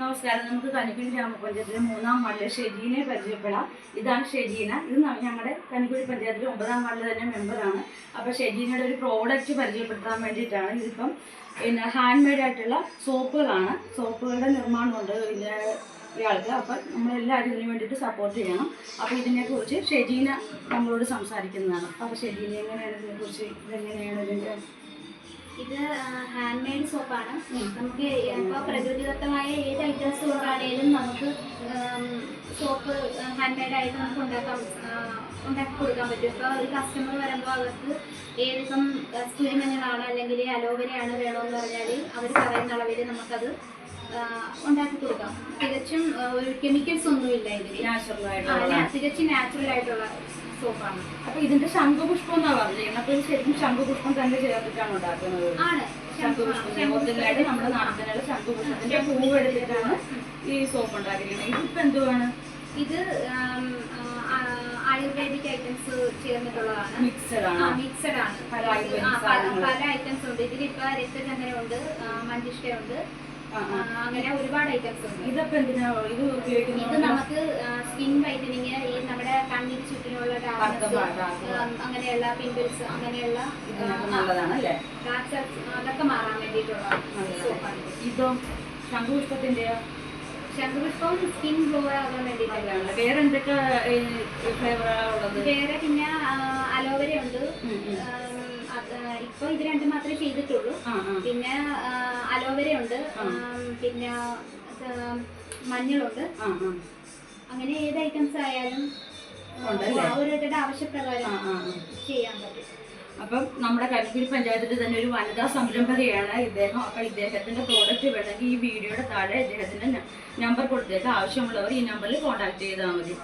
നമസ്കാരം. നമുക്ക് കനിക്കുഴി ഗ്രാമപഞ്ചായത്തിലെ മൂന്നാം വാർഡിലെ ഷെജീനെ പരിചയപ്പെടാം. ഇതാണ് ഷെജീന. ഇത് ഞങ്ങളുടെ കനിക്കുഴി പഞ്ചായത്തിലെ ഒമ്പതാം വാർഡിലെ തന്നെ മെമ്പറാണ് അപ്പോൾ ഷെജീനയുടെ ഒരു പ്രോഡക്റ്റ് പരിചയപ്പെടുത്താൻ വേണ്ടിയിട്ടാണ് ഇതിപ്പം പിന്നെ ഹാൻഡ് മെയ്ഡ് ആയിട്ടുള്ള സോപ്പുകളാണ്. സോപ്പുകളുടെ നിർമ്മാണമുണ്ട് പിന്നെ ഇയാൾക്ക്. അപ്പം നമ്മളെല്ലാവരും ഇതിനു വേണ്ടിയിട്ട് സപ്പോർട്ട് ചെയ്യണം. അപ്പോൾ ഇതിനെക്കുറിച്ച് ഷെജീന നമ്മളോട് സംസാരിക്കുന്നതാണ്. അപ്പോൾ ഷെജീന എങ്ങനെയാണ് ഇതിനെക്കുറിച്ച് ഇതെങ്ങനെയാണ് ഇതിന്റെ ഇത് ഹാൻഡ് മെയ്ഡ് സോപ്പാണ് നമുക്ക് ഇപ്പോൾ പ്രകൃതിദത്തമായ ഏത് ഐറ്റംസ് കൊണ്ടാണേലും നമുക്ക് സോപ്പ് ഹാൻഡ് മെയ്ഡ് ആയിട്ട് നമുക്ക് ഉണ്ടാക്കാം ഉണ്ടാക്കി കൊടുക്കാൻ പറ്റും. ഇപ്പോൾ ഒരു കസ്റ്റമർ വരുമ്പോൾ അവർക്ക് ഏതിപ്പം സ്റ്റുരിമഞ്ഞളാണ് അല്ലെങ്കിൽ അലോവരയാണ് വേണമെന്ന് പറഞ്ഞാൽ അവർ പറയുന്ന അളവിൽ നമുക്കത് ഉണ്ടാക്കി കൊടുക്കാം. തികച്ചും ഒരു കെമിക്കൽസ് ഒന്നുമില്ല ഇതിൽ തികച്ചും നാച്ചുറൽ ആയിട്ടുള്ള സോപ്പാണ്. അപ്പൊ ഇതിന്റെ ശംഖുപുഷ്പം എന്നാ പറഞ്ഞിരിക്കുന്നത് അപ്പൊ ഇത് ശരിക്കും ശംഖുപുഷ്പം തന്നെ ചേർത്തിട്ടാണ് ഉണ്ടാക്കുന്നത്. ആണ്. ശംഖുപുഷ്പം ഒത്തിരിയായിട്ട് നമ്മുടെ നാട്ടിലുള്ള ശംഖുപുഷ്പത്തിന്റെ പൂവ് എടുത്തിട്ടാണ് ഈ സോപ്പ് ഉണ്ടാക്കിയിരിക്കുന്നത്. ഇതിപ്പോ എന്തുവാണ്? ഇത് ആയുർവേദിക് ഐറ്റംസ് ചേർന്നിട്ടുള്ളതാണ്. മിക്സഡ് ആണ് മിക്സഡ് ആണ് പല ഐറ്റംസ് ഉണ്ട് ഇതിലിപ്പോ രക്തചന്ദനമുണ്ട് മഞ്ചിഷ്ടയുണ്ട്. അങ്ങനെ ഒരുപാട് ഐറ്റംസ് ഉണ്ട് ഇതൊക്കെ എന്തിനാ ഇത് ഇത് നമുക്ക് സ്കിൻ വൈറ്റനിങ് ഈ നമ്മുടെ കണ്ണിന് അങ്ങനെയുള്ള പിമ്പിൾസ് അങ്ങനെയുള്ള നല്ലതാണ് അല്ലേ അതൊക്കെ മാറാൻ വേണ്ടിയിട്ടുള്ള ഇതോ ശംഖുപുഷ്പത്തിന്റെ ശംഖുപുഷ്പം സ്കിൻ ഗ്ലോ ആകാൻ വേണ്ടിയിട്ടുള്ളതാണ് വേറെ എന്തൊക്കെ ഫ്ലേവറാണ് ഉള്ളത് വേറെ പിന്നെ അലോവേര ഉണ്ട്. ഇപ്പൊ ഇത് രണ്ടും മാത്രമേ ചെയ്തിട്ടുള്ളൂ. പിന്നെ അലോവേര ഉണ്ട്. പിന്നെ മഞ്ഞളുണ്ട്. അങ്ങനെ ഏത് ഐറ്റംസ് ആയാലും? ഓരോരുത്തരുടെ ആവശ്യപ്രകാരം ചെയ്യാൻ പറ്റും. അപ്പം നമ്മുടെ കരിക്കുരി പഞ്ചായത്തിൽ തന്നെ ഒരു വനിതാ സംരംഭകയാണ് ഇദ്ദേഹം. അപ്പം ഇദ്ദേഹത്തിന്റെ പ്രോഡക്റ്റ് വേണമെങ്കിൽ ഈ വീഡിയോയുടെ താഴെ ഇദ്ദേഹത്തിന്റെ നമ്പർ കൊടുത്തേക്ക്. ആവശ്യമുള്ളവർ ഈ നമ്പറിൽ കോൺടാക്ട് ചെയ്താൽ മതി.